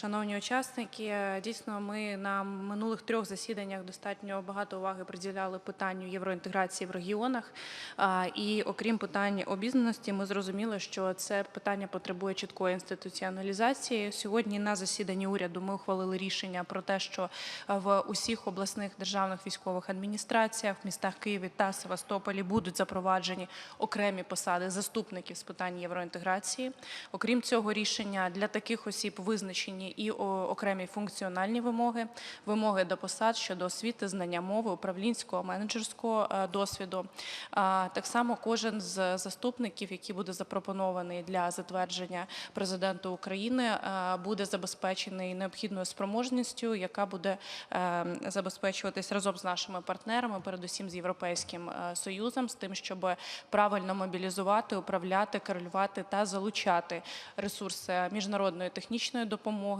Шановні учасники, е, дійсно, ми на минулих трьох засіданнях достатньо багато уваги приділяли питанню євроінтеграції в регіонах. І окрім питань обізнаності, ми зрозуміли, що це питання потребує чіткої інституціоналізації. Сьогодні на засіданні уряду ми ухвалили рішення про те, що е, в усіх обласних державних військових адміністраціях в містах Києві та Севастополі будуть запроваджені окремі посади заступників з питань євроінтеграції. Окрім цього рішення для таких осіб визначені і окремі функціональні вимоги, вимоги до посад щодо освіти, знання мови, управлінського, менеджерського е, досвіду. Так само кожен з заступників, який буде запропонований для затвердження президенту України, е, буде забезпечений необхідною спроможністю, яка буде е, забезпечуватись разом з нашими партнерами, передусім з Європейським Союзом, з тим, щоб правильно мобілізувати, управляти, керувати та залучати ресурси міжнародної технічної допомоги,